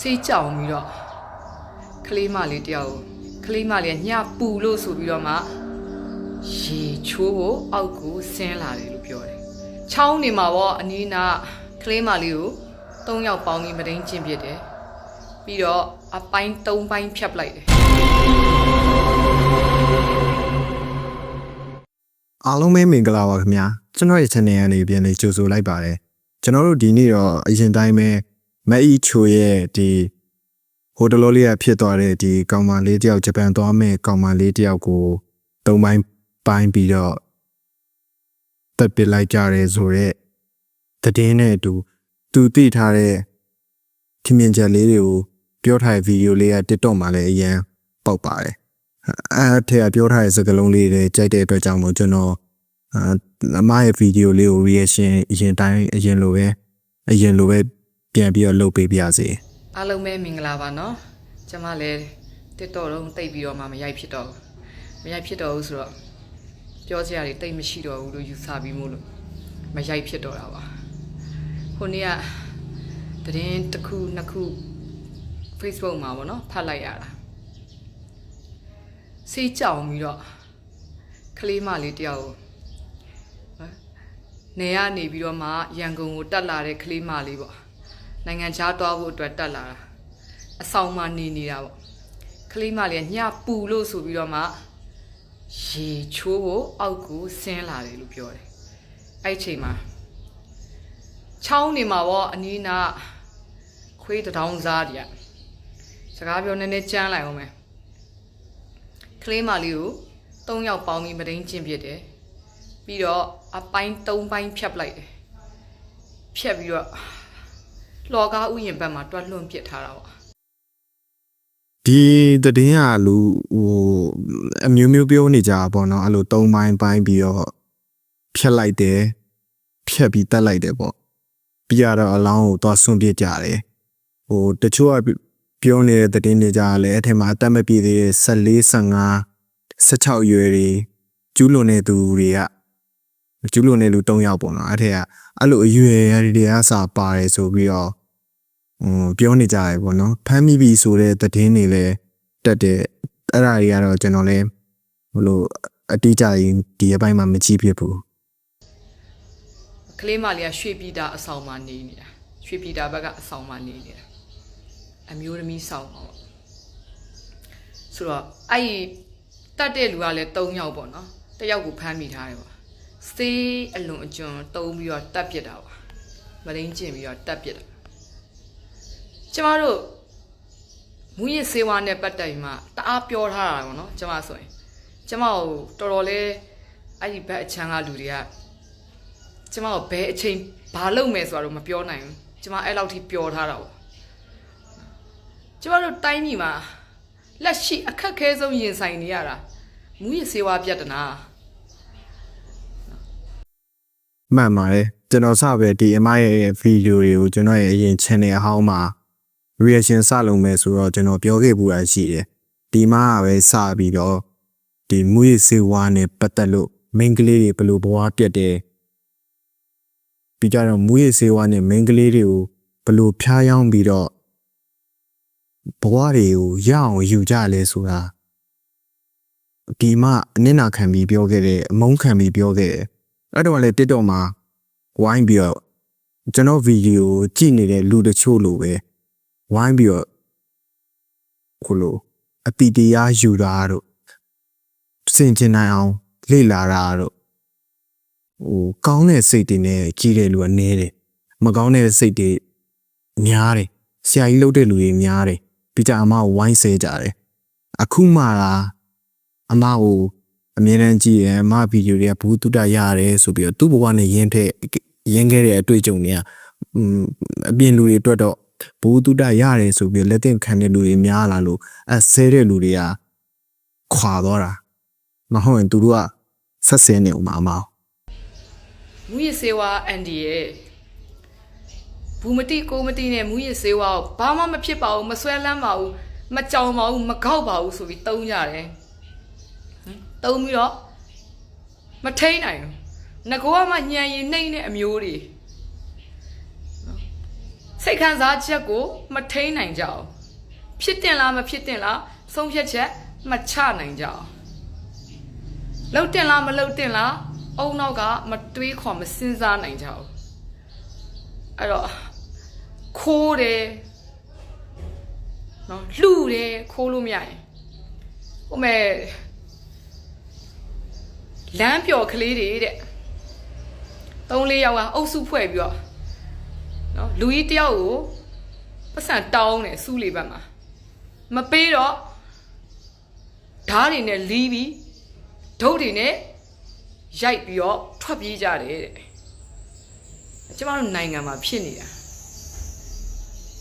စေးကြောင်ပြီးတော့ကလေးမလေးတယောက်ကိုကလေးမလေးကညပူလို့ဆိုပြီးတော့မှရေချိုးဖို့အောက်ကိုဆင်းလာတယ်လို့ပြောတယ်။ချောင်းနေမှာပေါ့အနီးနားကလေးမလေးကို၃ယောက်ပေါင်းပြီးမဒိန်ကျင့်ပြစ်တယ်။ပြီးတော့အပိုင်း၃ပိုင်းဖြတ်ပလိုက်တယ်အားလုံးပဲမင်္ဂလာပါခင်ဗျာကျွန်တော်ရဲ့ channel ကနေပြန်လေးကြိုဆိုလိုက်ပါတယ်ကျွန်တော်တို့ဒီနေ့တော့အရင်တိုင်းပဲ မအီချိုရဲ့ဒီဟိုတလောလေးကဖြစ်သွားတဲ့ဒီကောင်မလေးတယောက်ဂျပန်သွားမဲ့ကောင်မလေးတယောက်ကိုသုံးပိုင်းပိုင်းပြီးတော့တက်ပစ်လိုက်ကြရဲဆိုတော့တည်င်းနဲ့အတူသူသိထားတဲ့ထင်မြင်ချက်လေးတွေကိုပြောထားတဲ့ဗီဒီယိုလေးက TikTok မှာလည်းအရင်ပေါက်ပါတယ်အဲ့ထက်ကပြောထားတဲ့စကားလုံးလေးတွေကြိုက်တဲ့အတွက်ကြောင့်မို့ကျွန်တော်အာအမရဲ့ဗီဒီယိုလေးကို reaction အရင်တိုင်းအရင်လိုပဲအရင်လိုပဲ ပြန်ပြီးတော့လုပ်ပေးပါစေ။အားလုံးပဲမင်္ဂလာပါနော်။ကျွန်မလည်းတစ်တော်တော့တိတ်ပြီးတော့မှမရိုက်ဖြစ်တော့ဘူး။မရိုက်ဖြစ်တော့ဘူးဆိုတော့ပြောစရာတွေတိတ်မရှိတော့ဘူးလို့ယူဆပြီးမို့လို့မရိုက်ဖြစ်တော့တာပါ။ခုနေ့ကသတင်းတစ်ခုနှစ်ခု Facebook မှာပေါ့နော်ဖတ်လိုက်ရတာ။စေးကြောင်ပြီးတော့ကလေးမလေးတယောက်ကိုနေရနေပြီးတော့မှရန်ကုန်ကိုတက်လာတဲ့ကလေးမလေးပေါ့။ နိုင်ငံခြားသွားဖို့အတွက်တက်လာတာ။အဆောင်မှာနေနေတာပေါ့။ကလေးမလေးကညပူလို့ဆိုပြီးတော့မှရေချိုးဖို့အောက်ကိုဆင်းလာတယ်လို့ပြောတယ်။အဲ့ဒီအချိန်မှာချောင်းနေမှာပေါ့အနီးနားခွေးတထောင်စားတည်းစကားပြောနည်းနည်းကြမ်းလိုက်အောင်မယ်ကလေးမလေးကို၃ယောက်ပေါင်းပြီးမဒိန်ကျင့်ပြစ်တယ်ပြီးတော့အပိုင်း၃ပိုင်းဖြတ်ပလိုက်တယ်ဖြတ်ပြီးတော့ လော်ကားဥယျာဉ်ဘက်မှာတွတ်လွန့်ပစ်ထားတာပေါ့ဒီသတင်းကလူဟိုအမျိုးမျိုးပြောနေကြတာပေါ့နော်အဲ့လိုသုံးပိုင်းပိုင်းပြီးတော့ဖြတ်လိုက်တယ်ဖြတ်ပြီးတက်လိုက်တယ်ပေါ့ပြီးရတော့အလောင်းကိုသွားဆွန့်ပစ်ကြတယ်ဟိုတချို့ကပြောနေတဲ့သတင်းတွေကြလည်းအဲ့ထက်မှာအသက်မပြည့်သေးတဲ့14 15 16ရွယ်တွေကျူးလွန်နေသူတွေကကျူးလွန်နေလူ3ယောက်ပေါ့နော်အဲ့ထက်ကအဲ့လိုအရွယ်တွေကစာပါတယ်ဆိုပြီးတော့ ဟိုပြောနေကြရပေါ့နော်ဖမ်းမိပြီဆိုတဲ့သတင်းတွေလည်းတက်တယ်အဲ့ဒါတွေကတော့ကျွန်တော်လည်းဟိုလိုအတိအကျရင်ဒီအပိုင်းမှာမကြည့်ဖြစ်ဘူးကလေးမလေးကရွှေပြည်တာအဆောင်မှာနေနေတာရွှေပြည်တာဘက်ကအဆောင်မှာနေနေတာအမျိုးသမီးဆောင်ပါပေါ့ဆိုတော့အဲ့ဒီတတ်တဲ့လူကလည်း၃ယောက်ပေါ့နော်တစ်ယောက်ကိုဖမ်းမိထားတယ်ပေါ့စေးအလွန်အကျွံတုံးပြီးတော့တတ်ပစ်တာပါမရင်းကျင်ပြီးတော့တတ်ပစ်တာ ကျမတို့မူရစ်စေဝါနဲ့ပတ်သက်ပြီးမှတအားပြောထားတာပေါ့နော်ကျမဆိုရင်ကျမကိုတော်တော်လေးအဲ့ဒီဘက်အချမ်းကလူတွေကကျမတို့ဘယ်အချိန်ဘာလုပ်မယ်ဆိုတာတော့မပြောနိုင်ဘူးကျမအဲ့လောက်ထိပျော်ထားတာပေါ့ကျမတို့တိုင်းပြည်မှာလက်ရှိအခက်ခဲဆုံးရင်ဆိုင်နေရတာမူရစေဝါပြဿနာမှန်ပါတယ်ကျွန်တော်စပဲဒီအမရဲ့ဗီဒီယိုတွေကိုကျွန်တော်ရဲ့အရင် channel အဟောင်းမှာ reaction စလုပ်မယ်ဆိုတော့ကျွန်တော်ပြောခဲ့ပူတာရှိတယ်ဒီမှာကပဲစပြီးတော့ဒီမူရစ်စေဝါနဲ့ပတ်သက်လို့ main ကလေးတွေဘယ်လိုဘဝပြတ်တယ်ပြီးကြတော့မူရစ်စေဝါနဲ့ main ကလေးတွေကိုဘယ်လိုဖျားယောင်းပြီးတော့ဘဝတွေကိုရအောင်ယူကြလဲဆိုတာဒီမှာအနစ်နာခံပြီးပြောခဲ့တယ်အမုန်းခံပြီးပြောခဲ့တယ်အဲ့တော့လည်း TikTok မှာဝိုင်းပြီးတော့ကျွန်တော်ဗီဒီယိုကြည့်နေတဲ့လူတချို့လိုပဲ ဝိုင်းပြီးတော့ခုလိုအပီတရားယူတာတို့စင်ကျင်နိုင်အောင်လေ့လာတာတို့ဟိုကောင်းတဲ့စိတ်တွေနဲ့ကြီးတဲ့လူကနေတယ်မကောင်းတဲ့စိတ်တွေများတယ်ဆရာကြီးလုပ်တဲ့လူတွေများတယ်ပြီးကြအမကိုဝိုင်းဆဲကြတယ်အခုမှလားအမကိုအမြဲတမ်းကြည့်ရင်အမဗီဒီယိုတွေကဘူးတုတရတယ်ဆိုပြီးတော့သူ့ဘဝနဲ့ရင်းထက်ရင်းခဲ့တဲ့အတွေ့အကြုံတွေကอืมအပြင်လူတွေအတွက်တော့ ဘူးတုတရတယ်ဆိုပြီးလက်သင့်ခံတဲ့လူတွေများလာလို့အဲဆဲတဲ့လူတွေကခွာတော့တာမဟုတ်ရင်သူတို့ကဆက်ဆင်းနေဦးမှာအမအောင်မူရစေဝါအန်ဒီရဲ့ဘူးမတိကိုမတိနဲ့မူရစေဝါကိုဘာမှမဖြစ်ပါဘူးမဆွဲလန်းပါဘူးမကြောင်ပါဘူးမကောက်ပါဘူးဆိုပြီးတုံးကြတယ်ဟင်တုံးပြီးတော့မထိန်နိုင်ဘူးငကောကမှညံရင်နှိမ့်တဲ့အမျိုးတွေနော် စိတ်ခံစားချက်ကိုမထိန်နိုင်ကြအောင်ဖြစ်တင်လားမဖြစ်တင်လားဆုံးဖြတ်ချက်မချနိုင်ကြအောင်လှုပ်တင်လားမလှုပ်တင်လားအုံနောက်ကမတွေးခေါ်မစင်စားနိုင်ကြအောင်အဲ့တော့ခိုးတယ်နော်လှူတယ်ခိုးလို့မရရင်ဟိုမဲ့လမ်းပျော်ကလေးတွေတဲ့သုံးလေးယောက်ကအုပ်စုဖွဲ့ပြီးတော့ နော်လူကြီးတယောက်ကိုပတ်စံတောင်းတယ်စူးလေးဘက်မှာမပေးတော့ဓားတွေနဲ့လီးပြီးဒုတ်တွေနဲ့ရိုက်ပြီးတော့ထွက်ပြေးကြတယ်တဲ့ကျမတို့နိုင်ငံမှာဖြစ်နေတာ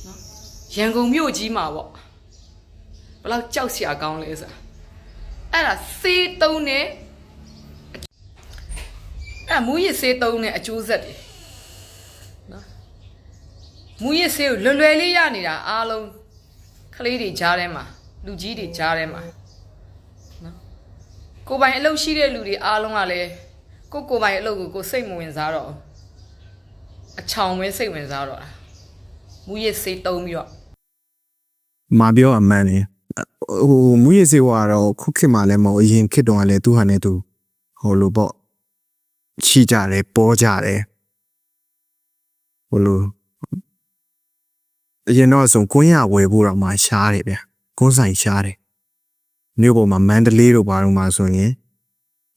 နော်ရန်ကုန်မြို့ကြီးမှာပေါ့ဘယ်လောက်ကြောက်စရာကောင်းလဲဆိုတာအဲ့ဒါစေးတုံးနဲ့အဲ့ဒါမူရစ်စေးတုံးနဲ့အကျိုးဆက်တွေနော် မူရစ်စေးကိုလွယ်လွယ်လေးရနေတာအားလုံးကလေးတွေကြားထဲမှာလူကြီးတွေကြားထဲမှာနော်ကိုယ်ပိုင်အလုပ်ရှိတဲ့လူတွေအားလုံးကလည်းကိုယ်ကိုယ်ပိုင်အလုပ်ကိုကိုယ်စိတ်မဝင်စားတော့ဘူးအချောင်ပဲစိတ်ဝင်စားတော့တာမူရစ်စေးတုံးပြီးတော့မာပြောအမှန်နေဟိုမူရစေဝါတော့ခုခေတ်မှလည်းမဟုတ်အရင်ခေတ်တုန်းကလည်းသူဟာနဲ့သူဟိုလိုပေါ့ရှိကြတယ်ပေါ်ကြတယ်ဟိုလို အရင်တော့ဆိုကွင်းရဝယ်ဖို့တော့မှရှားတယ်ဗျကွန်းဆိုင်ရှားတယ်မြို့ပေါ်မှာမန္တလေးတို့ဘာလို့မှဆိုရင်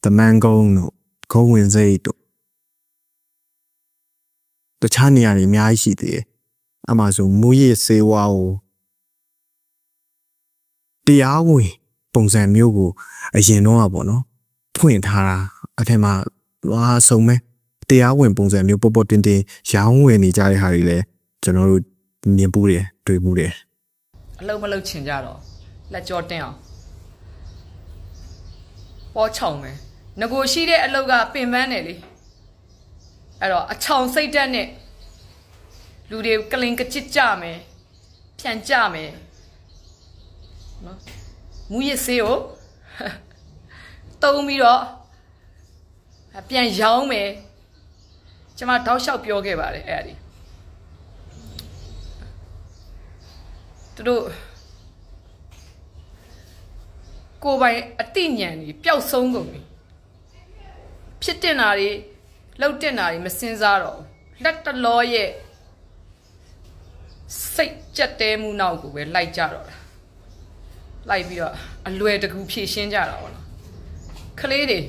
တမန်ကုန်းတို့ခုံးဝင်စိတ်တို့တခြားနေရာတွေအများကြီးရှိသေးတယ်အမှဆိုမူရစေဝါကိုတရားဝင်ပုံစံမျိုးကိုအရင်တော့ကပေါ့နော်ဖွင့်ထားတာအထက်မှာသွားဆုံးမဲတရားဝင်ပုံစံမျိုးပေါ်ပေါ်တင်တင်ရောင်းဝယ်နေကြတဲ့ဟာတွေလည်းကျွန်တော်တို့ မြင်ပူးတယ်တွေ့ပူးတယ်အလုံးမလုံးချင်ကြတော့လက်ကြောတင်းအောင်ပေါ်ချောင်မယ်ငကိုရှိတဲ့အလုပ်ကပင်ပန်းတယ်လေအဲ့တော့အချောင်စိတ်တက်နဲ့လူတွေကလင်ကကြစ်ကြမယ်ဖြန်ကြမယ်နော်မူရစ်စေးကိုတုံးပြီးတော့ပြန်ရောင်းမယ်ကျွန်မတောက်လျှောက်ပြောခဲ့ပါတယ်အဲ့ဒါ သူတို့ကိုယ်ပိုင်အတိညာဏ်ကြီးပျောက်ဆုံးကုန်ပြီဖြစ်တင်တာတွေလှုပ်တင်တာတွေမစင်စားတော့ဘူးလက်တလောရဲ့စိတ်ကြက်တဲမှုနောက်ကိုပဲလိုက်ကြတော့တာလိုက်ပြီးတော့အလွယ်တကူဖြည့်ရှင်းကြတာပေါ့နော်ကလေးတွေ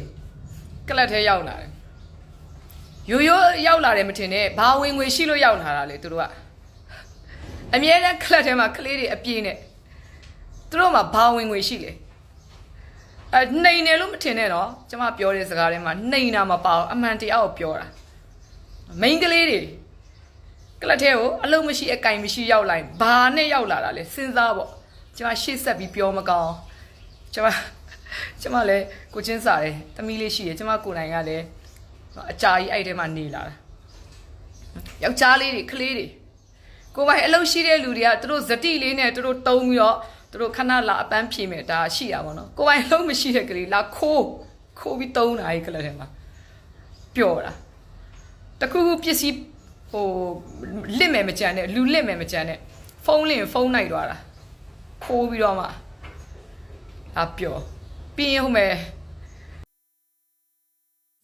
ကလပ်ထဲရောက်လာတယ်ရိုးရိုးရောက်လာတယ်မထင်နဲ့ဘာဝင်ငွေရှိလို့ရောက်လာတာလေသူတို့က အမြဲတမ်းကလပ်ထဲမှာကလေးတွေအပြည့်နဲ့သူတို့မှာဘာဝင်ငွေရှိလဲအဲနှိမ်တယ်လို့မထင်နဲ့တော့ကျမပြောတဲ့စကားထဲမှာနှိမ်တာမပါဘူးအမှန်တရားကိုပြောတာမိန်းကလေးတွေကလပ်ထဲကိုအလုံးမရှိအကင်မရှိရောက်လာရင်ဘာနဲ့ရောက်လာတာလဲစဉ်းစားပေါ့ကျမရှေ့ဆက်ပြီးပြောမကောင်းကျမကျမလည်းကိုချင်းစားတယ်တမီးလေးရှိတယ်ကျမကိုယ်နိုင်ကလည်းအကြာကြီးအဲ့ထဲမှာနေလာတာယောက်ျားလေးတွေကလေးတွေ ကိုယ်ပိုင်အလုပ်ရှိတဲ့လူတွေကသူတို့ဇတိလေးနဲ့သူတို့တုံးပြီးတော့သူတို့ခဏလာအပန်းဖြေမယ်ဒါရှိတာပေါ့နော်ကိုယ်ပိုင်အလုပ်မရှိတဲ့ကလေးလာခိုးခိုးပြီးတုံးတာအဲ့ကလေးထဲမှာပျော်တာတခုခုပစ္စည်းဟိုလစ်မယ်မကြမ်းနဲ့လူလစ်မယ်မကြမ်းနဲ့ဖုန်းလင့်ဖုန်းနိုင်သွားတာခိုးပြီးတော့မှအပျော်ပြီးရင်ဟိုမဲ့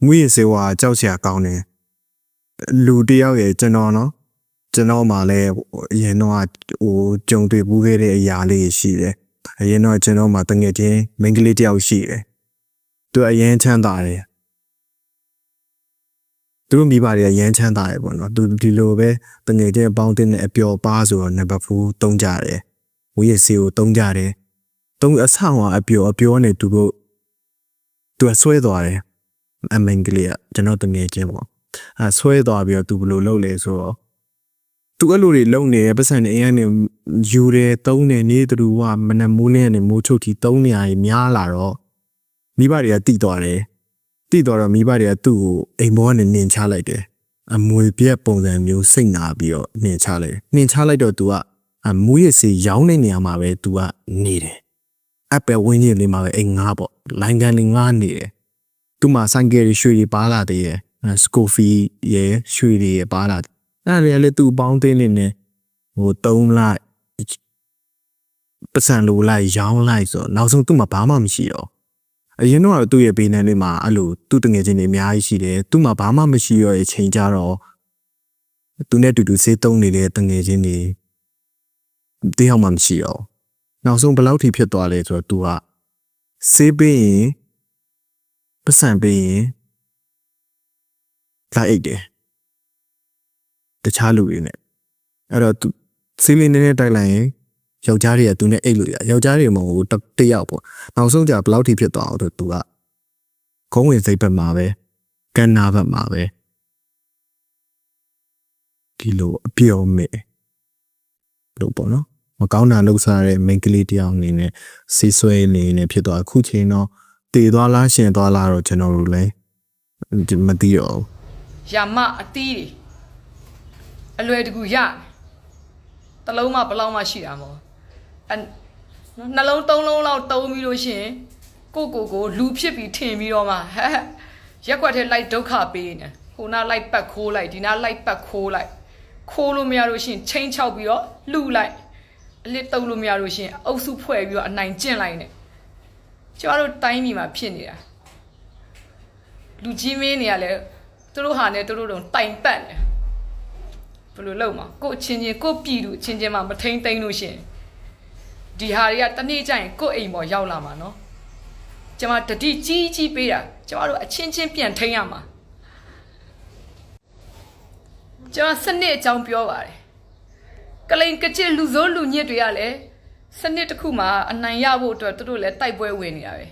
ငွေရစေဝါကြောက်စရာကောင်းတယ်လူတစ်ယောက်ရဲ့ကျွန်တော်နော် ကျွန်တော်မှလည်းအရင်တော့ဟိုကြုံတွေ့ပူးခဲ့တဲ့အရာလေးရှိတယ်အရင်တော့ကျွန်တော်မှတငယ်ချင်းမိန်းကလေးတစ်ယောက်ရှိတယ်သူအရင်ချမ်းသာတယ်သူတို့မိဘတွေကရမ်းချမ်းသာတယ်ပေါ့နော်သူဒီလိုပဲတငယ်ချင်းအပေါင်းအသင်းနဲ့အပျော်ပါဆိုတော့နံပါတ်4တုံးကြတယ်ဝေးရစီကိုတုံးကြတယ်တုံးအဆောင်ကအပျော်အပျော်နဲ့သူတို့သူကဆွဲသွားတယ်အမင်္ဂလိကကျွန်တော်တငယ်ချင်းပေါ့အဲဆွဲသွားပြီးတော့သူဘယ်လိုလုပ်လဲဆိုတော့ သူအဲ့လိုတွေလုံနေရပတ်စံနေအရင်နေယူတယ်တုံးနေနေတူကမနက်မိုးနေနေမိုးချုပ်တီတုံးနေရများလာတော့မိဘတွေကတိသွားတယ်တိသွားတော့မိဘတွေကသူ့ကိုအိမ်ဘောကနေနင်ချလိုက်တယ်အမွေပြက်ပုံစံမျိုးစိတ်နာပြီးတော့နင်ချလိုက်တယ်နင်ချလိုက်တော့ तू ကအမူရစီရောင်းတဲ့နေရာမှာပဲ तू ကနေတယ်အပယ်ဝင်းကြီးလေးမှာပဲအိမ်ငါပေါ့လိုင်းကန်လေးငါနေတယ်သူ့မှာဆိုင်ကယ်တွေရွှေတွေပါလာတယ်ရယ်စကိုဖီရယ်ရွှေတွေရယ်ပါလာတယ် အဲ့ဒါတွေလည်းသူ့ပေါင်းသိနေနေဟိုတုံးလိုက်ပတ်စံလိုလိုက်ရောင်းလိုက်ဆိုတော့နောက်ဆုံးသူ့မှာဘာမှမရှိတော့အရင်တော့သူ့ရဲ့ဘေးနန်းလေးမှာအဲ့လိုသူ့တငယ်ချင်းတွေအများကြီးရှိတယ်သူ့မှာဘာမှမရှိတော့ရဲ့ချိန်ကြတော့သူနဲ့တူတူစေးတုံးနေတဲ့တငယ်ချင်းတွေတယောက်မှမရှိတော့နောက်ဆုံးဘယ်လောက်ထိဖြစ်သွားလဲဆိုတော့ तू ကစေးပေးရင်ပတ်စံပေးရင်လိုက်အိတ်တယ် တခြားလူတွေနဲ့အဲ့တော့ तू စေးလေးနည်းနည်းတိုက်လိုက်ရင်ယောက်ျားတွေကသူနဲ့အိတ်လို့ရယောက်ျားတွေမဟုတ်ဘူးတစ်တစ်ယောက်ပေါ့နောက်ဆုံးကျဘယ်လောက်ထိဖြစ်သွားအောင်ဆိုသူကခုံးဝင်စိတ်ဘက်မှာပဲကန်နာဘက်မှာပဲဒီလိုအပြော့မဲ့လို့ပေါ့နော်မကောင်းတာလုပ်စားတဲ့ main ကလေးတယောက်အနေနဲ့ဆေးဆွဲနေနေဖြစ်သွားအခုချိန်တော့တည်သွားလားရှင်သွားလားတော့ကျွန်တော်တို့လည်းမသိတော့ဘူးရမအတီးတွေ အလွယ်တကူရတလုံးမှဘယ်လောက်မှရှိတာမဟုတ်အနော်နှလုံးသုံးလုံးလောက်တုံးပြီးလို့ရှရင်ကိုကိုကိုလူဖြစ်ပြီးထင်ပြီးတော့မှဟဲ့ရက်ွက်ထဲလိုက်ဒုက္ခပေးနေဟိုနာလိုက်ပတ်ခိုးလိုက်ဒီနာလိုက်ပတ်ခိုးလိုက်ခိုးလို့မရလို့ရှရင်ချင်းချောက်ပြီးတော့လှူလိုက်အလစ်တုပ်လို့မရလို့ရှရင်အုပ်စုဖွဲ့ပြီးတော့အနိုင်ကျင့်လိုက်နေကျမတို့တိုင်းပြည်မှာဖြစ်နေတာလူကြီးမင်းတွေကလည်းသူတို့ဟာနဲ့သူတို့တော့တိုင်ပတ်နေ ဘယ်လိုလုပ်မှာကို့အချင်းချင်းကို့ပြည်သူအချင်းချင်းမှမထိန်သိမ်းလို့ရှရင်ဒီဟာတွေကတနေ့ကျရင်ကို့အိမ်ပေါ်ရောက်လာမှာနော်ကျမတတိကြီးကြီးပေးတာကျမတို့အချင်းချင်းပြန်ထိန်ရမှာကျမစနစ်အကြောင်းပြောပါတယ်ကလိန်ကကြစ်လူစိုးလူညစ်တွေကလည်းစနစ်တစ်ခုမှာအနိုင်ရဖို့အတွက်သူတို့လည်းတိုက်ပွဲဝင်နေတာပဲ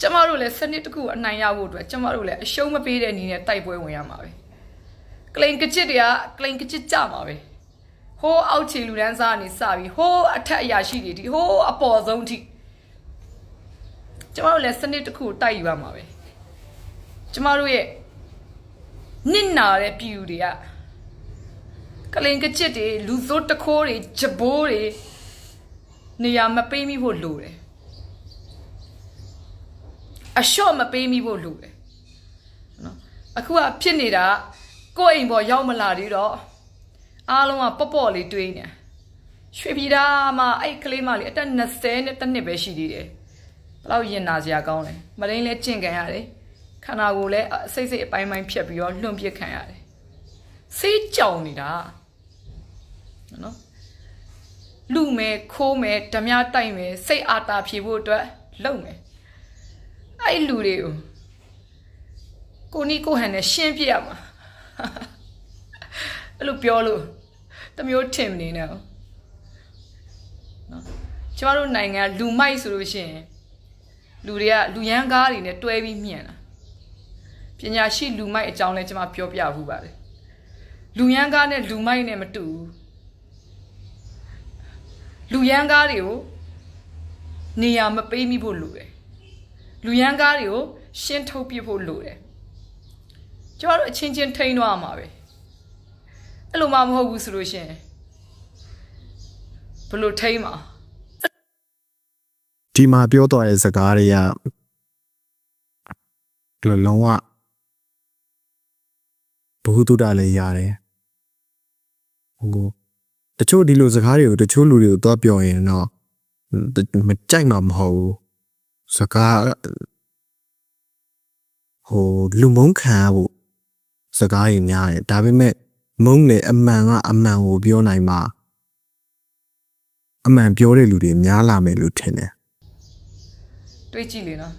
ကျမတို့လည်းစနစ်တစ်ခုအနိုင်ရဖို့အတွက်ကျမတို့လည်းအရှုံးမပေးတဲ့အနေနဲ့တိုက်ပွဲဝင်ရမှာပဲ ကလိန်ကချစ်တွေကကလိန်ကချစ်ကြမှာပဲဟိုးအောက်ခြေလူတန်းစားကနေစပြီးဟိုးအထက်အရာရှိတွေဒီဟိုးအပေါ်ဆုံးထိကျမတို့လည်းစနစ်တစ်ခုကိုတိုက်ယူရမှာပဲကျမတို့ရဲ့နစ်နာတဲ့ပြည်သူတွေကကလိန်ကချစ်တွေလူစိုးတခိုးတွေဂျဘိုးတွေနေရာမပေးမိဖို့လိုတယ်အလျှော့မပေးမိဖို့လိုတယ်နော်အခုကဖြစ်နေတာကို ယ့်အိမ်ပေါ်ရောက်မလာသေးတော့အားလုံးကပေါ့ပေါ့လေးတွေးနေရွှေပြည်သားမှာအဲ့ကလေးမလေးအသက်20နဲ့တစ်နှစ်ပဲရှိသေးတယ်ဘယ်လောက်ရင်နာစရာကောင်းလဲမရင်းလဲကျင့်ကန်ရတယ်ခန္ဓာကိုယ်လဲအစိတ်စိတ်အပိုင်းပိုင်းဖြတ်ပြီးတော့လွန့်ပစ်ခံရတယ်စေးကြောင်နေတာနော်လူမယ်ခိုးမယ်ဓမြတိုက်မယ်စိတ်အာတာဖြေဖို့အတွက်လုပ်မယ်အဲ့လူတွေကိုကိုနီကိုဟန်နဲ့ရှင်းပြရမှာ အဲ့လိုပြောလို့တမျိုးထင်မနေနဲ့နော်ကျမတို့နိုင်ငံလူမိုက်ဆိုလို့ရှိရင်လူတွေကလူရန်ကားတွေနဲ့တွဲပြီးမြင်တာပညာရှိလူမိုက်အကြောင်းလဲကျမပြောပြဘူးပါတယ်လူရန်ကားနဲ့လူမိုက်နဲ့မတူဘူးလူရန်ကားတွေကိုနေရာမပေးမိဖို့လိုတယ်လူရန်ကားတွေကိုရှင်းထုတ်ပြဖို့လိုတယ် ကျမတို့အချင်းချင်းထိန်းသွားမှာပဲအဲ့လိုမှမဟုတ်ဘူးဆိုလို့ရှရင်ဘယ်လိုထိန်းမှာဒီမှာပြောသွားတဲ့စကားတွေကဒီလိုလုံးဝဘ ഹു တုတလည်းရတယ်ဟိုတချို့ဒီလိုစကားတွေကိုတချို့လူတွေကိုတော့ပြောရင်တော့မကြိုက်မှာမဟုတ်ဘူးစကားဟိုလူမုန်းခံရဖို့ စကားတွေများတယ်ဒါပေမဲ့မုန်းလေအမှန်ကအမှန်ကိုပြောနိုင်မှာအမှန်ပြောတဲ့လူတွေများလာမယ်လို့ထင်တယ်တွေးကြည့်လေနော်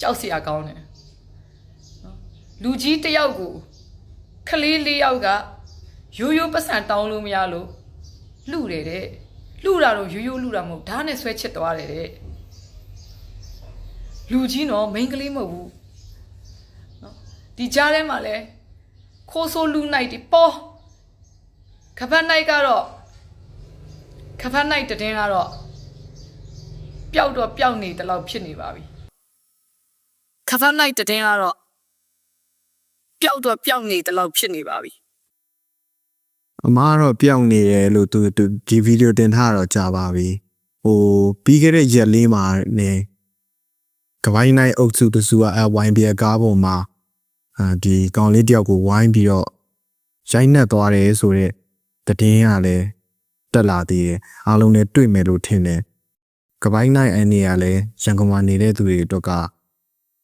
ကြောက်စရာကောင်းတယ်နော်လူကြီးတစ်ယောက်ကိုခလေးလေးယောက်ကရိုးရိုးပတ်စံတောင်းလို့မရလို့လှူတယ်တဲ့လှူတာတော့ရိုးရိုးလှူတာမဟုတ်ဓာတ်နဲ့ဆွဲချစ်သွားတယ်တဲ့လူကြီးနော်မိန်းကလေးမဟုတ်ဘူးနော် ဒီကြားထဲမှာလဲခိုးဆိုးလူနိုင်ဒီပေါ်ခပတ်နိုင်ကတော့ခပတ်နိုင်တဲ့တင်းကတော့ပျောက်တော့ပျောက်နေတယ်လို့ဖြစ်နေပါပြီခဖန်နိုင်တဲ့တင်းကတော့ပျောက်တော့ပျောက်နေတယ်လို့ဖြစ်နေပါပြီအမားတော့ပြောင်းနေတယ်လို့သူသူဒီဗီဒီယိုတင်ထားတော့ကြာပါပြီဟိုပြီးခဲ့တဲ့ရက်လေးမှာနေကပိုင်းနိုင်အုပ်စုတစုကအဲဝိုင်းပြကားပေါ်မှာ အာဒီကောင်လေးတယောက်ကိုဝိုင်းပြီးတော့ရိုက်နှက်သွားတယ်ဆိုတော့တည်င်းကလည်းတက်လာသေးတယ်အားလုံးနဲ့တွေ့မယ်လို့ထင်တယ်ကပိုင်းနိုင်အနေရလည်းရန်ကုန်မှာနေတဲ့သူတွေအတွက်က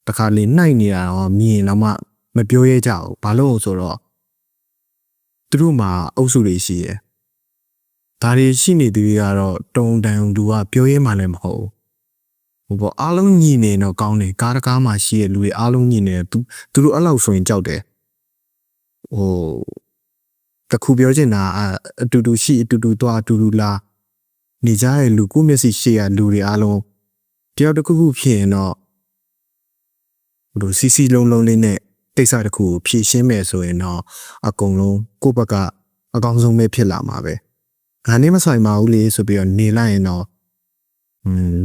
တခါလေနှိုက်နေတာတော့မြင်တော့မှမပြောရဲကြဘူးဘာလို့လဲဆိုတော့သူတို့မှာအုပ်စုတွေရှိတယ်ဒါတွေရှိနေသူတွေကတော့တုံတန်လူကပြောရဲမှလည်းမဟုတ်ဘူး ဟိုပေါ့အားလုံးညီနေတော့ကောင်းတယ်ကားတကားမှာရှိတဲ့လူတွေအားလုံးညီနေတယ်သူသူတို့အဲ့လောက်ဆိုရင်ကြောက်တယ်ဟိုတခုပြောချင်တာအအတူတူရှိအတူတူသွားအတူတူလာနေကြတဲ့လူကိုယ့်မျက်စိရှိရလူတွေအားလုံးတယောက်တစ်ခုခုဖြစ်ရင်တော့ဟိုလိုစီစီလုံးလုံးလေးနဲ့ကိစ္စတစ်ခုကိုဖြည့်ရှင်းမယ်ဆိုရင်တော့အကုန်လုံးကိုယ့်ဘက်ကအကောင်းဆုံးပဲဖြစ်လာမှာပဲငါနေမဆိုင်ပါဘူးလေဆိုပြီးတော့နေလိုက်ရင်တော့อืม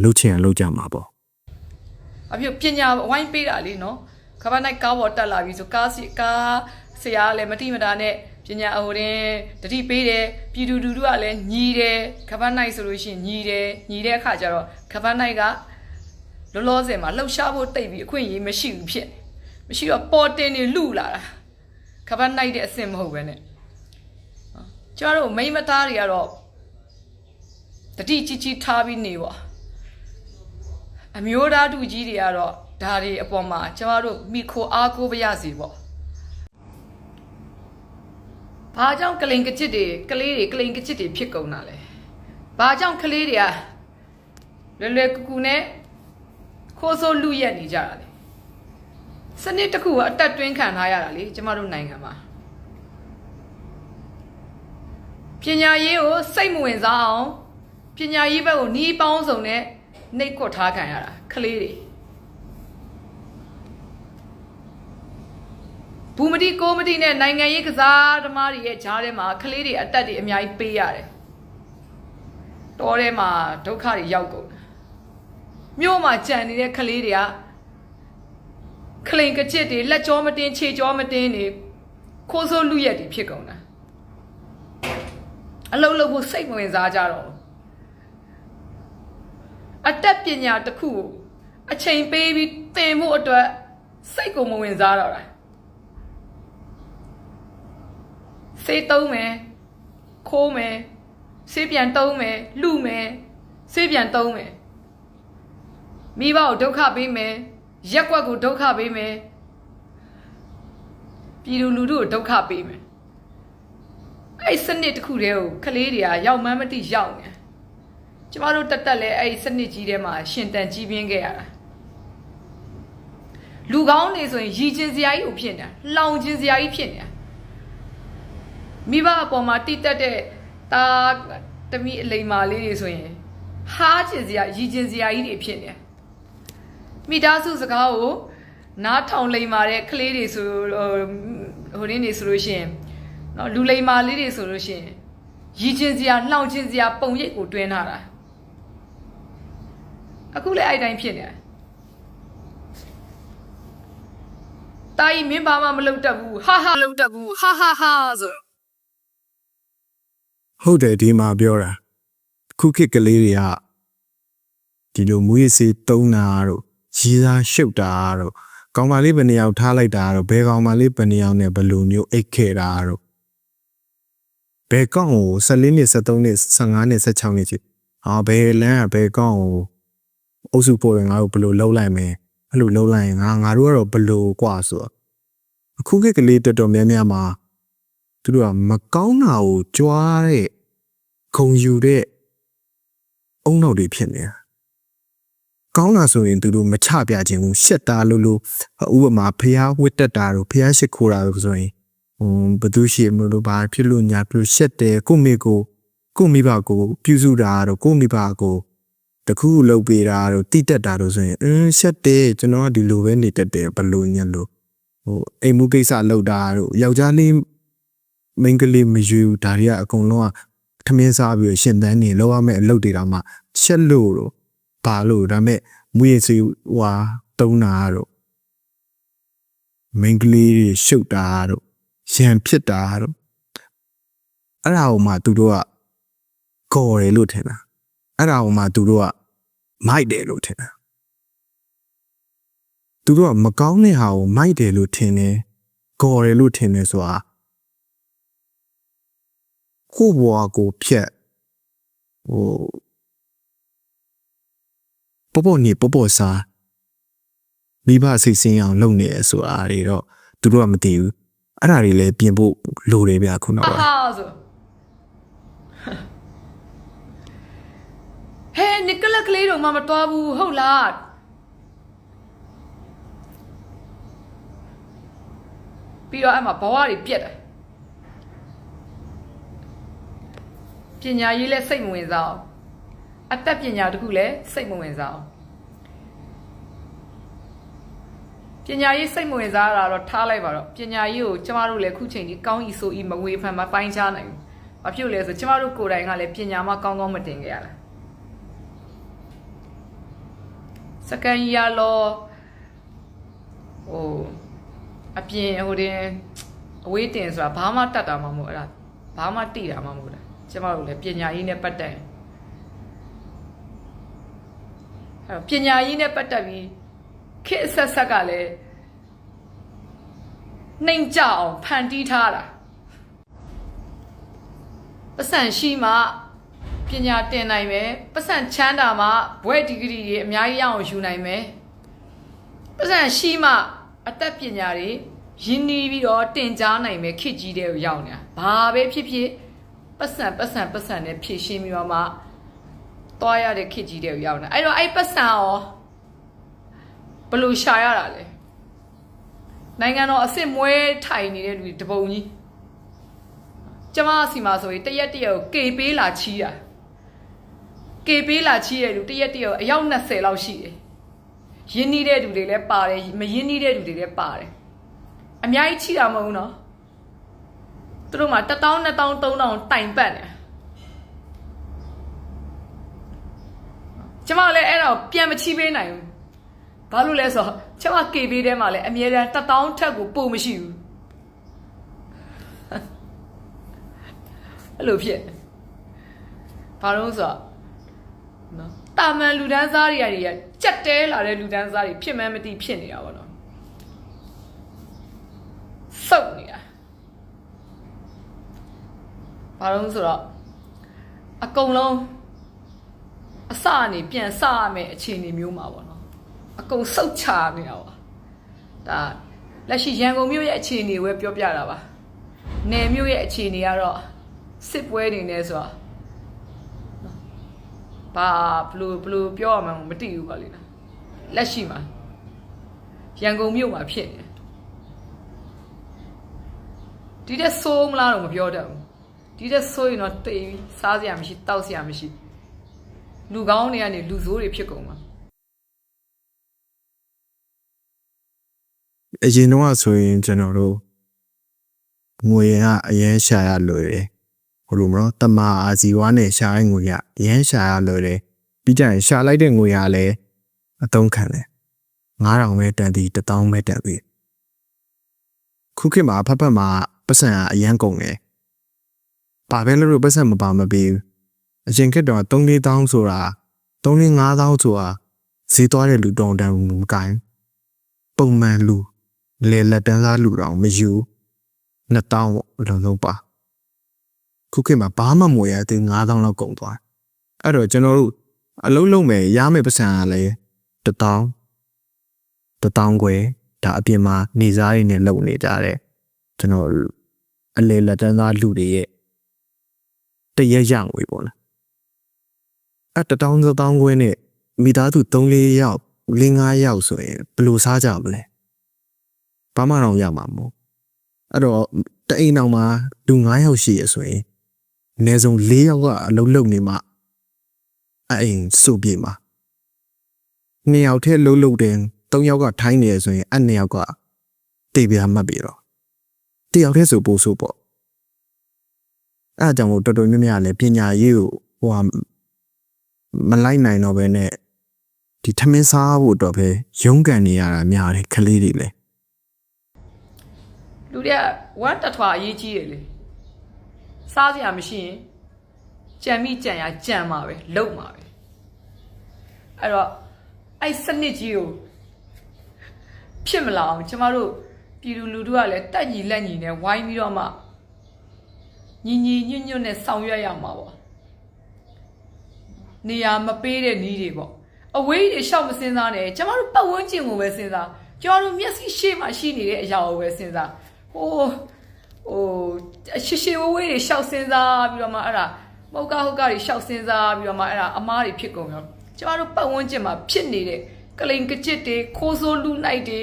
လှုပ်ချင်ရလှုပ်ကြမှာပေါ့အပြပညာဝိုင်းပေးတာလေနော်ခပတ်နိုင်ကားပေါ်တက်လာပြီဆိုကားစီကားဆရာကလည်းမတိမတာနဲ့ပညာအဟိုတင်တတိပေးတယ်ပြည်သူလူထုကလည်းညီတယ်ခပတ်နိုင်ဆိုလို့ရှိရင်ညီတယ်ညီတဲ့အခါကျတော့ခပတ်နိုင်ကလောလောဆယ်မှာလှုပ်ရှားဖို့တိတ်ပြီးအခွင့်အရေးမရှိဘူးဖြစ်နေမရှိတော့ပေါ်တင်နေလူလာတာခပတ်နိုင်တဲ့အဆင့်မဟုတ်ပဲနဲ့ကျန်တော်တို့မိန်းမသားတွေကတော့တတိကြီးကြီးထားပြီးနေပါ အမျိုးသားတူကြီးတွေကတော့ဒါတွေအပေါ်မှာကျမတို့မိခိုအားကိုးပါရစီပေါ့။ဘာကြောင့်ကလိန်ကချစ်တွေကလေးတွေကလိန်ကချစ်တွေဖြစ်ကုန်တာလဲ။ဘာကြောင့်ကလေးတွေကလွယ်လွယ်ကူကူနဲ့ခိုးဆိုးလူရက်နေကြတာလဲ။စနစ်တစ်ခုကအတက်တွင်းခံထားရတာလေကျမတို့နိုင်ငံမှာပညာရေးကိုစိတ်မဝင်စားအောင်ပညာရေးဘက်ကိုနှီးပေါင်းစုံနဲ့ နှိတ်ခွတ်ထားခံရတာကလေးတွေဘူမတိကိုမတိနဲ့နိုင်ငံရေးကစားသမားတွေရဲ့ဂျားထဲမှာကလေးတွေအတက်တွေအများကြီးပေးရတယ်တော်ထဲမှာဒုက္ခတွေရောက်ကုန်တယ်မြို့မှာကြံနေတဲ့ကလေးတွေကခလိန်ကကြစ်တွေလက်ကြောမတင်းခြေကြောမတင်းနေခိုးဆိုးလူရက်တွေဖြစ်ကုန်တာအလုံးလုံးဖို့စိတ်မဝင်စားကြတော့ဘူး အတက်ပညာတစ်ခုကိုအချိန်ပေးပြီးသင်ဖို့အတွက်စိတ်ကိုမဝင်စားတော့တာစေးတုံးမယ်ခိုးမယ်စေးပြန်တုံးမယ်လူမယ်စေးပြန်တုံးမယ်မိဘကိုဒုက္ခပေးမယ်ရက်ကွက်ကိုဒုက္ခပေးမယ်ပြည်သူလူထုကိုဒုက္ခပေးမယ်အဲ့စနစ်တစ်ခုတည်းကိုကလေးတွေကရောက်မှန်းမသိရောက်နေတယ် ကျမတို့တက်တက်လဲအဲ့ဒီစနစ်ကြီးထဲမှာရှင်တန်ကြီးပြင်းခဲ့ရတာလူကောင်းနေဆိုရင်ရည်ချင်းစရာကြီးကိုဖြစ်နေတာလောင်ချင်းစရာကြီးဖြစ်နေတာမိဘအပေါ်မှာတိတက်တဲ့ตาတမိအလိမ္မာလေးတွေဆိုရင်ဟားချင်းစရာရည်ချင်းစရာကြီးတွေဖြစ်နေတယ်မိသားစုစကားကိုနားထောင်လိမ္မာတဲ့ကလေးတွေဆိုဟိုရင်းနေဆိုလို့ရှိရင်နော်လူလိမ္မာလေးတွေဆိုလို့ရှိရင်ရည်ချင်းစရာနှောင်ချင်းစရာပုံရိပ်ကိုတွင်းထားတာ အခုလည်းအဲ့တိုင်းဖြစ်နေတယ်။တာကြီးမင်းဘာမှမလုပ်တတ်ဘူးဟာဟာလုပ်တတ်ဘူးဟာဟာဟာဆိုဟုတ်တယ်ဒီမှာပြောတာခုခေတ်ကလေးတွေကဒီလိုမူရည်စေးတုံးတာတို့ရီးစားရှုပ်တာတို့ကောင်မလေးဘယ်နှစ်ယောက်ထားလိုက်တာတို့ဘယ်ကောင်မလေးဘယ်နှစ်ယောက်နဲ့ဘယ်လိုမျိုးအိတ်ခဲ့တာတို့ဘယ်ကောင်ကို14နှစ်73နှစ်15နှစ်16နှစ်ချီဟာဘယ်လမ်းကဘယ်ကောင်ကို အုပ်စုပို့ရင်ငါတို့ဘယ်လိုလှုပ်လိုက်မယ်အဲ့လိုလှုပ်လိုက်ရင်ငါငါတို့ကတော့ဘယ်လိုกว่าဆိုတော့အခုခေတ်ကလေးတော်တော်များများမှာသူတို့ကမကောင်းတာကိုကြွားတဲ့ ခုံယူတဲ့အုံနောက်တွေဖြစ်နေတာကောင်းတာဆိုရင်သူတို့မချပြခြင်းဘူးရှက်တာလို့လို့ဥပမာဖျားဝစ်တက်တာတို့ဖျားရှိခိုးတာတို့ဆိုရင်ဟွန်းဘသူရှိမလို့ဘာဖြစ်လို့ညာဖြစ်လို့ရှက်တယ်ကိုမိကိုကိုမိဘကိုပြုစုတာတို့ကိုမိဘကို တခုလုပ်ပေးတာတို့တိတက်တာတို့ဆိုရင်အင်းရှက်တယ်ကျွန်တော်ကဒီလိုပဲနေတတ်တယ်ဘလို့ညက်လို့ဟိုအိမ်မှုကိစ္စလုပ်တာတို့ယောက်ျားလေးမိန်းကလေးမယူဒါတွေကအကုန်လုံးကထမင်းစားပြီးရှင်သန်းနေလောက်ရမယ့်အလုပ်တွေတော့မှချက်လို့တော့ဘာလို့ဒါမဲ့မူရစီဟွာတုံးတာတော့မင်္ဂလေးတွေရှုပ်တာတော့ရံဖြစ်တာတော့အဲ့ဒါကိုမှသူတို့ကကော်တယ်လို့ထင်တာ အဲ့ဒါကိုမှသူတို့ကမိုက်တယ်လို့ထင်တာသူတို့ကမကောင်းတဲ့ဟာကိုမိုက်တယ်လို့ထင်တယ်ကော်တယ်လို့ထင်တယ်ဆိုတာကိုယ့်ဘဝကိုဖြတ်ဟိုပပနေပပစားမိဘစိတ်ဆင်းအောင်လုပ်နေရဆိုတာတွေတော့သူတို့ကမသိဘူးအဲ့ဒါတွေလည်းပြင်ဖို့လိုတယ်ဗျခုနကဟာဟာဆို ဟဲနစ်ကလကလေးတော့မမတော်ဘူးဟုတ်လားပြီးတော့အဲ့မှာဘဝတွေပြက်တယ်ပညာရေးလည်းစိတ်မဝင်စားအောင်အသက်ပညာတခုလည်းစိတ်မဝင်စားအောင်ပညာရေးစိတ်မဝင်စားတာတော့ထားလိုက်ပါတော့ပညာရေးကိုကျမတို့လည်းခုချိန်ကြီးကောင်းဤဆိုဤမဝေဖန်မပိုင်းခြားနိုင်ဘူး။ဘာဖြစ်လို့လဲဆိုကျမတို့ကိုယ်တိုင်ကလည်းပညာမကောင်းကောင်းမတင်ကြရတာ။ စကန်ရလောဟိုအပြင်ဟိုတင်အဝေးတင်ဆိုတာဘာမှတတ်တာမှမဟုတ်အဲ့ဒါဘာမှတိတာမှမဟုတ်တာကျမတို့လည်းပညာရေးနဲ့ပတ်သက်ရင်အဲ့တော့ပညာရေးနဲ့ပတ်သက်ပြီးခေတ်အဆက်ဆက်ကလည်းနှိမ်ကြအောင်ဖန်တီးထားတာပတ်စံရှိမှ ပညာတင်နိုင်မယ်ပတ်စံချမ်းသာမှဘွဲ့ဒီဂရီတွေအများကြီးရအောင်ယူနိုင်မယ်ပတ်စံရှိမှအသက်ပညာတွေရင်းနှီးပြီးတော့တင် जा နိုင်မယ်ခေတ်ကြီးတဲ့ကိုရောက်နေတာဘာပဲဖြစ်ဖြစ်ပတ်စံပတ်စံပတ်စံနဲ့ဖြည့်ရှင်းပြီးတော့မှသွားရတဲ့ခေတ်ကြီးတဲ့ကိုရောက်နေတာအဲ့တော့အဲ့ပတ်စံရောဘယ်လိုရှာရတာလဲနိုင်ငံတော်အစ်စ်မွဲထိုင်နေတဲ့လူတွေတပုံကြီးကျမအစီမှာဆိုရင်တရက်တရက်ကိုကေပေးလာချီးတာ ကေပေးလာချီးတဲ့လူတရက်တရက်ကိုအယောက်20လောက်ရှိတယ်ရင်းနှီးတဲ့လူတွေလည်းပါတယ်မရင်းနှီးတဲ့လူတွေလည်းပါတယ်အများကြီးချီးတာမဟုတ်ဘူးနော်သူတို့မှာ1000 2000 3000တိုင်ပတ်နေကျမလည်းအဲ့တော့ပြန်မချီးပေးနိုင်ဘူးဘာလို့လဲဆိုတော့ကျမ KB ထဲမှာလည်းအမြဲတမ်း1000ထက်ကိုပိုမရှိဘူးအဲ့လိုဖြစ်ဘာလို့ဆိုတော့နော် တာမန်လူဒန်းစားတွေကတွေကကြက်တဲလာတဲ့လူဒန်းစားတွေဖြစ်မှန်းမသိဖြစ်နေတာပေါ့နော်စုပ်နေတာဘာလို့ဆိုတော့အကုန်လုံးအစအနေပြန်စရမယ်အခြေအနေမျိုးမှာပေါ့နော်အကုန်စုတ်ချနေတာပါဒါလက်ရှိရန်ကုန်မြို့ရဲ့အခြေအနေကိုပဲပြောပြတာပါနယ်မြို့ရဲ့အခြေအနေကတော့စစ်ပွဲနေနေဆိုတော့ ဘာဘလို့ဘလို့ပြောရမှန်းမသိဘူးပါလိမ့်နော်လက်ရှိမှာရန်ကုန်မြို့မှာဖြစ်နေဒီတဲ့ဆိုးမလားတော့မပြောတတ်ဘူးဒီတဲ့ဆိုးရင်တော့တိတ်ပြီးစားစရာမရှိတောက်စရာမရှိလူကောင်းတွေကနေလူဆိုးတွေဖြစ်ကုန်မှာအရင်တော့ဆိုရင်ကျွန်တော်တို့ငွေကအရင်ရှာရလွယ်တယ် ဟိုလိုမလို့တမအာဇီဝါနဲ့ရှာတဲ့ငွေကအရင်ရှာရလွယ်တယ်ပြီးကြရင်ရှာလိုက်တဲ့ငွေကလည်းအသုံးခံတယ်9000ပဲတန်သည်1000ပဲတန်သည်ခုခေတ်မှာဖက်ဖက်မှာပတ်စံကအရန်ကုန်တယ်ပါပဲလို့ပတ်စံမပါမပေးဘူးအရင်ခေတ်တော့3-4တောင်းဆိုတာ3-5တောင်းဆိုတာဈေးသွားတဲ့လူတောင်တန်းမကိုင်းပုံမှန်လူလေလက်တန်းစားလူတောင်မယူနှစ်တောင်းပေါ့လုံးလုံးပါ ခုခေတ်မှာဘာမှမဝယ်ရသေး9000လောက်ကုန်သွားအဲ့တော့ကျွန်တော်တို့အလုံးလုံးမယ်ရမယ်ပတ်စံကလည်းတစ်တောင်းတစ်တောင်းခွဲဒါအပြင်မှာနေစားရည်နဲ့လုံနေကြတယ်ကျွန်တော်အလေလက်တန်းသားလူတွေရဲ့တရက်ရငွေပေါ့လားအဲ့တစ်တောင်းတစ်တောင်းခွဲနဲ့မိသားစု3-4ယောက်5-5ယောက်ဆိုရင်ဘယ်လိုစားကြမလဲဘာမှတော့ရမှာမဟုတ်အဲ့တော့တအိမ်အောင်မှာလူ9ယောက်ရှိရဆိုရင် အနည်းဆုံး4ယောက်ကအလုံးလုံးနေမှအဲ့အိမ်စုပြေမှာ2ယောက်ထဲလုံးလုံးတယ်3ယောက်ကထိုင်းနေရဆိုရင်အဲ့2ယောက်ကတေးပြားမှတ်ပြီးတော့တယောက်တည်းဆိုပို့ဆိုပေါ့အဲ့အကြောင့်မို့တော်တော်များများလည်းပညာရေးကိုဟိုဟာမလိုက်နိုင်တော့ဘဲနဲ့ဒီထမင်းစားဖို့အတွက်ပဲရုန်းကန်နေရတာများတယ်ကလေးတွေလည်းလူတွေကဝမ်းတထွာအရေးကြီးတယ်လေ စားစရာမရှိရင်ကြံမိကြံရကြံမှာပဲလုံမှာပဲအဲ့တော့အဲ့စနစ်ကြီးကိုဖြစ်မလာအောင်ကျမတို့ပြည်သူလူထုကလည်းတက်ညီလက်ညီနဲ့ဝိုင်းပြီးတော့မှညီညီညွတ်ညွတ်နဲ့ဆောင်ရွက်ရမှာပေါ့နေရာမပေးတဲ့နီးတွေပေါ့အဝေးကြီးတွေရှောက်မစင်းစားနဲ့ကျမတို့ပတ်ဝန်းကျင်ကိုပဲစဉ်းစားကျမတို့မျက်စိရှေ့မှာရှိနေတဲ့အရာကိုပဲစဉ်းစားဟို ဟိုရှေ့ရှေ့ဝဝေးတွေရှောက်စဉ်းစားပြီးတော့မှအဲ့ဒါမဟုတ်ကဟုတ်ကတွေရှောက်စဉ်းစားပြီးတော့မှအဲ့ဒါအမားတွေဖြစ်ကုန်ရောကျမတို့ပတ်ဝန်းကျင်မှာဖြစ်နေတဲ့ကလိန်ကကြစ်တွေခိုးဆိုးလူနိုင်တွေ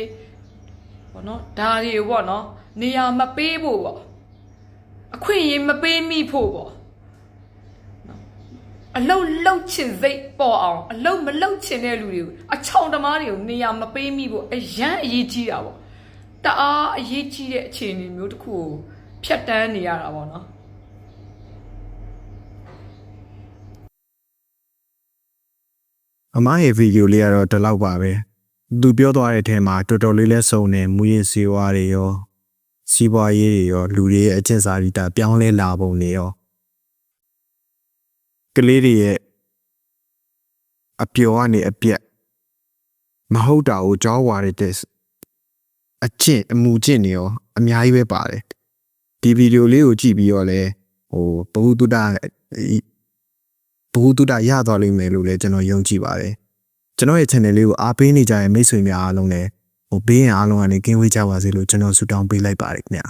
ဘောနော်ဒါတွေပေါ့နော်နေရာမပေးဖို့ပေါ့အခွင့်အရေးမပေးမိဖို့ပေါ့အလုတ်လုတ်ချင်စိတ်ပေါ်အောင်အလုတ်မလုတ်ချင်တဲ့လူတွေကိုအချောင်တမားတွေကိုနေရာမပေးမိဖို့အရန်အရေးကြီးတာပေါ့တအားအရေးကြီးတဲ့အခြေအနေမျိုးတစ်ခုကို ဖြတ်တန်းနေရတာပေါ့နော်အမရဲ့ဗီဒီယိုလေးကတော့ဒီလောက်ပါပဲသူပြောသွားတဲ့အထဲမှာတော်တော်လေးလဲစုံနေမူရည်စီဝါတွေရောစီးပွားရေးတွေရောလူတွေရဲ့အကျင့်စာရိတ္တပြောင်းလဲလာပုံတွေရောကလေးတွေရဲ့အပျော်ကနေအပြက်မဟုတ်တာကိုကြောဝါရတဲ့အကျင့်အမူကျင့်တွေရောအများကြီးပဲပါတယ် ဒီဗီဒီယိုလေးကိုကြည့်ပြီးတော့လဲဟိုဘဝတုဒ္ဒဘဝတုဒ္ဒရသွားလိမ့်မယ်လို့လည်းကျွန်တော်ယုံကြည်ပါတယ်ကျွန်တော်ရဲ့ channel လေးကိုအားပေးနေကြတဲ့မိတ်ဆွေများအားလုံးလည်းဟိုဘေးရန်အားလုံးကနေကင်းဝေးကြပါစေလို့ကျွန်တော်ဆုတောင်းပေးလိုက်ပါတယ်ခင်ဗျာ